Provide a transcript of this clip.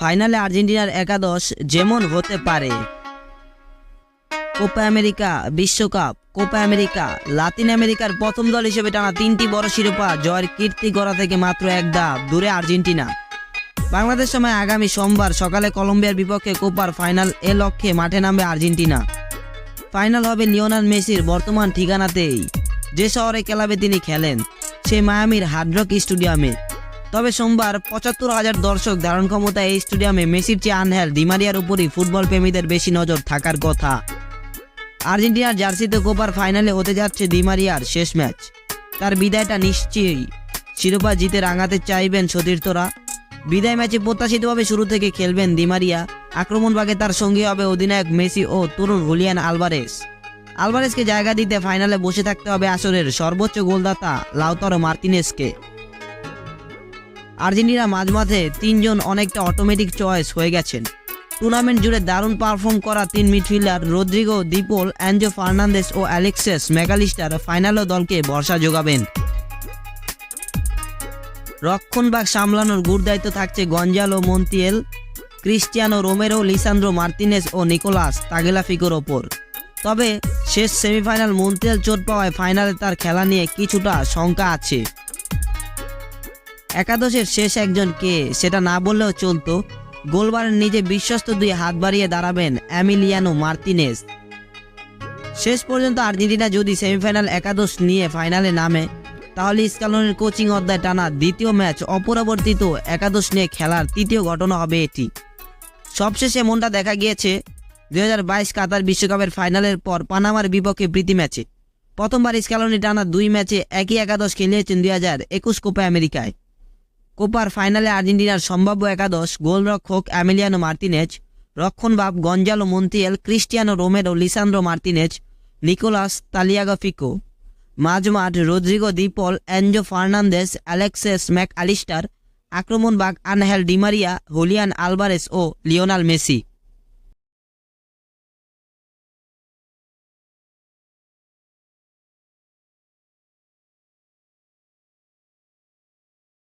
ফাইনালে আর্জেন্টিনার একাদশ যেমন হতে পারে। কোপা আমেরিকা, বিশ্বকাপ, কোপা আমেরিকা, লাতিন আমেরিকার প্রথম দল হিসেবে টানা তিনটি বড় শিরোপা জয়ের কীর্তি গড়া থেকে মাত্র এক ধাপ দূরে আর্জেন্টিনা। বাংলাদেশ সময় আগামী সোমবার সকালে কলম্বিয়ার বিপক্ষে কোপার ফাইনাল এ লক্ষ্যে মাঠে নামবে আর্জেন্টিনা। ফাইনাল হবে লিওনাল মেসির বর্তমান ঠিকানাতেই। যে শহরে ক্লাবে তিনি খেলেন, সে মায়ামির হার্ডরক স্টেডিয়ামে। তবে সোমবার পঁচাত্তর হাজার দর্শক ধারণ ক্ষমতা এই স্টেডিয়ামে মেসির চেয়ে আনহেল ডিমারিয়ার উপরই ফুটবল প্রেমীদের বেশি নজর থাকার কথা। আর্জেন্টিনার জার্সিতে কোপার ফাইনালে হতে যাচ্ছে ডিমারিয়ার শেষ ম্যাচ। তার বিদায়টা নিশ্চয়ই। শিরোপা জিতে রাঙাতে চাইবেন সতীর্থরা। বিদায় ম্যাচে প্রত্যাশিতভাবে শুরু থেকে খেলবেন দিমারিয়া আক্রমণ ভাগে তার সঙ্গী হবে অধিনায়ক মেসি ও তরুণ হুলিয়ান আলভারেস। আলভারেসকে জায়গা দিতে ফাইনালে বসে থাকতে হবে আসরের সর্বোচ্চ গোলদাতা লাউতারো মার্তিনেসকে। আর্জেন্টিনা মাঝমাঠে তিনজন অনেকটা অটোমেটিক চয়েস হয়ে গেছেন। টুর্নামেন্ট জুড়ে দারুণ পারফর্ম করা তিন midfielder Rodrigo, De Paul, Enzo Fernandez ও অ্যালেক্সেস মেগালিস্টার ফাইনালও দলকে ভরসা যোগাবেন। রক্ষণভাগ সামলানোর গুড় দায়িত্ব থাকছে Gonzalo Montiel, Cristian Romero, Lisandro Martinez ও নিকোলাস তাগেলাফিকোর ওপর। তবে শেষ সেমিফাইনাল মন্তিয়েল চোট পাওয়ায় ফাইনালে তার খেলা নিয়ে কিছুটা শঙ্কা আছে। একাদশের শেষ একজন কে সেটা না বললেও চলতো। গোলবারের নিজে বিশ্বস্ত দুই হাত বাড়িয়ে দাঁড়াবেন অ্যামিলিয়ানো মার্তিনেস। শেষ পর্যন্ত আর্জেন্টিনা যদি সেমিফাইনাল একাদশ নিয়ে ফাইনালে নামে, তাহলে স্কালনের কোচিং অধ্যায় টানা দ্বিতীয় ম্যাচ অপরাবর্তিত একাদশ নিয়ে খেলার তৃতীয় ঘটনা হবে এটি। সবশেষে এমনটা দেখা গিয়েছে দুই হাজার বাইশ কাতার বিশ্বকাপের ফাইনালের পর পানামার বিপক্ষে প্রীতি ম্যাচে। প্রথমবার স্কালনি টানা দুই ম্যাচে একই একাদশ খেলিয়েছেন দুই হাজার একুশ কোপা আমেরিকায়। কোপার ফাইনালে আর্জেন্টিনার সম্ভাব্য একাদশ গোলরক্ষক Emiliano Martinez রক্ষণভাব Gonzalo Montiel Cristian Romero, Lisandro Martinez Nicolas Tagliafico. মাঝমাঠ Rodrigo De Paul Enzo Fernandez, Alexis Mac Allister আক্রমণবাগ Angel Di Maria, Julian Alvarez ও লিওনাল মেসি।